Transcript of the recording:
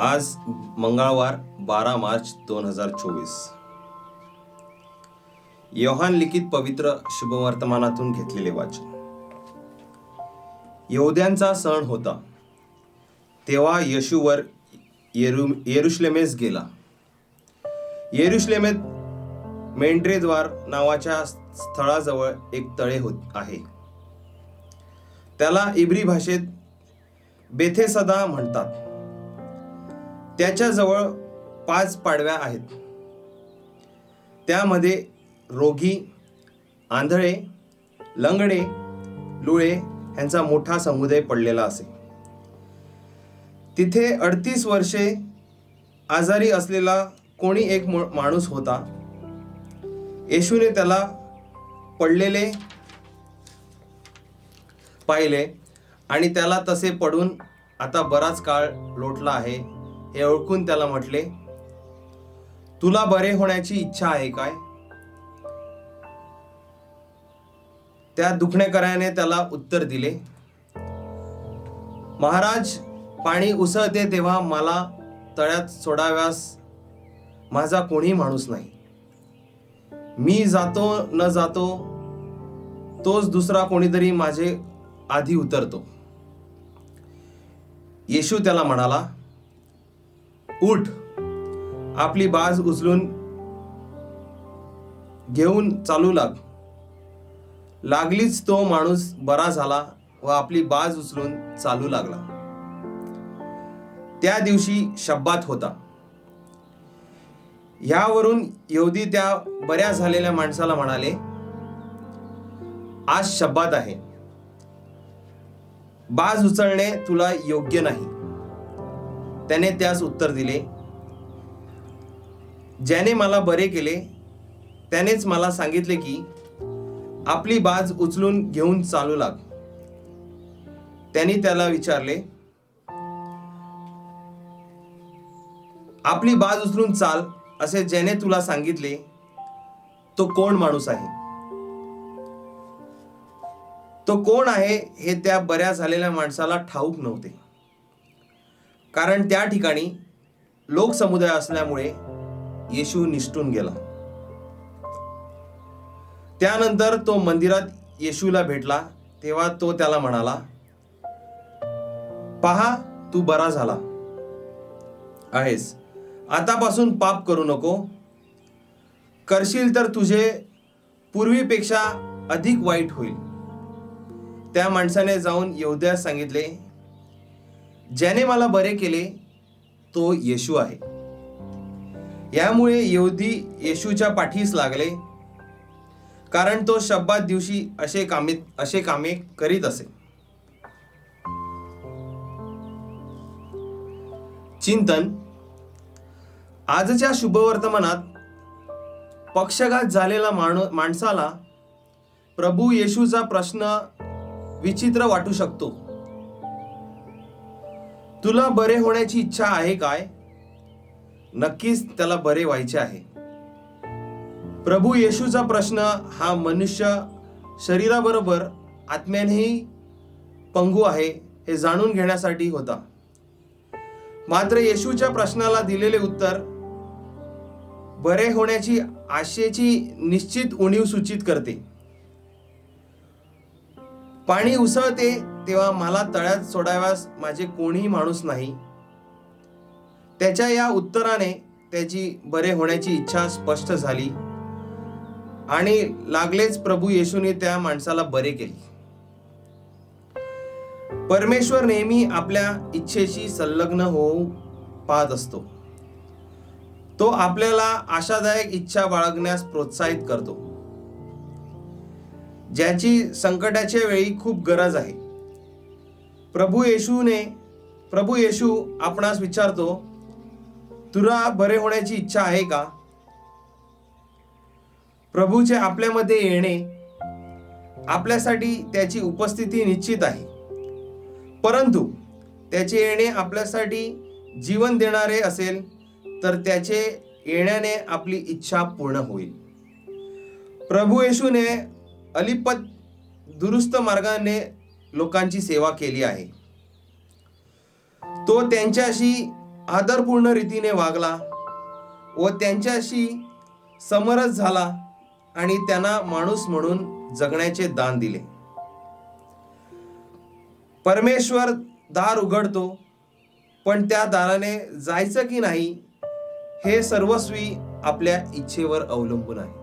आज मंगळवार बारा मार्च दोन हजार चोवीस. योहान लिखित पवित्र शुभवर्तमानातून घेतलेले वाचन. यहुद्यांचा सण होता. तेव्हा येशूवर येरु येरुश्लेमेस गेला. येरुश्लेमेत मेंढ्रेद्वार नावाच्या स्थळाजवळ एक तळे होत आहे. त्याला इब्री भाषेत बेथेसदा म्हणतात. त्याच्याजवळ पाच पाडव्या आहेत. त्यामध्ये रोगी आंधळे लंगडे लुळे यांचा मोठा समुदाय पडलेला असे. तिथे अडतीस वर्षे आजारी असलेला कोणी एक माणूस होता. येशूने त्याला पडलेले पाहिले आणि त्याला तसे पडून आता बराच काळ लोटला आहे. हे ओळखून त्याला म्हटले तुला बरे होण्याची इच्छा आहे काय? त्या दुखणेकराने त्याला उत्तर दिले महाराज पाणी उसळते तेव्हा मला तळ्यात सोडाव्यास माझा कोणी माणूस नाही. मी जातो न जातो तोच दुसरा कोणीतरी माझे आधी उतरतो. येशू त्याला म्हणाला उठ. आपली बाज उचलून घेऊन चालू लाग. लागलीच तो माणूस बरा झाला व आपली बाज उचलून चालू लागला. त्या दिवशी शब्बात होता. ह्यावरून यहुदी त्या बऱ्या झालेल्या माणसाला म्हणाले आज शब्बात आहे. बाज उचलणे तुला योग्य नाही. त्याने त्यास उत्तर दिले ज्याने मला बरे केले त्यानेच मला सांगितले की आपली बाज उचलून घेऊन चालू लाग. त्यांनी त्याला विचारले आपली बाज उचलून चाल असे ज्याने तुला सांगितले तो कोण माणूस आहे? तो कोण आहे हे त्या बऱ्या झालेल्या माणसाला ठाऊक नव्हते. कारण त्या ठिकाणी लोकसमुदाय असल्यामुळे येशू निष्ठून गेला. त्यानंतर तो मंदिरात येशूला भेटला तेव्हा तो त्याला म्हणाला पहा तू बरा झाला. आहेस. आतापासून पाप करू नको. करशील तर तुझे पूर्वीपेक्षा अधिक वाईट होईल. त्या माणसाने जाऊन येवद्यास सांगितले ज्याने मला बरे केले तो येशू आहे. यामुळे येऊदी येशूच्या पाठीस लागले कारण तो शब्दात दिवशी असे कामे असे कामे करीत असे. चिंतन. आजच्या शुभवर्तमानात पक्षघात झालेला माणू माणसाला प्रभू येशूचा प्रश्न विचित्र वाटू शकतो. तुला बरे होण्याची इच्छा आहे काय? नक्कीच त्याला बरे व्हायचे आहे. प्रभू येशूचा प्रश्न हा मनुष्य शरीराबरोबर आत्म्यानेही पंगू आहे हे जाणून घेण्यासाठी होता. मात्र येशूच्या प्रश्नाला दिलेले उत्तर बरे होण्याची आशेची निश्चित उणीव सूचित करते. पाणी उसळते तेव्हा मला तळ्यात सोडाव्यास माझे कोणीही माणूस नाही. त्याच्या या उत्तराने त्याची बरे होण्याची इच्छा स्पष्ट झाली. आणि लागलेच प्रभू येशूने त्या माणसाला बरे केले. परमेश्वर नेहमी आपल्या इच्छेशी संलग्न होऊ पाहत असतो. तो आपल्याला आशादायक इच्छा बाळगण्यास प्रोत्साहित करतो. ज्याची संकटाच्या वेळी खूप गरज आहे. प्रभू येशूने प्रभू येशू आपणास विचारतो तुला बरे होण्याची इच्छा आहे का? प्रभूचे आपल्यामध्ये येणे आपल्यासाठी त्याची उपस्थिती निश्चित आहे. परंतु त्याचे येणे आपल्यासाठी जीवन देणारे असेल तर त्याचे येण्याने आपली इच्छा पूर्ण होईल. प्रभू येशूने अलिपत दुरुस्त मार्गाने लोकांची सेवा केली आहे. तो त्यांच्याशी आदरपूर्ण रीतीने वागला व त्यांच्याशी समरस झाला आणि त्यांना माणूस म्हणून जगण्याचे दान दिले. परमेश्वर दार उघडतो पण त्या दाराने जायचं की नाही हे सर्वस्वी आपल्या इच्छेवर अवलंबून आहे.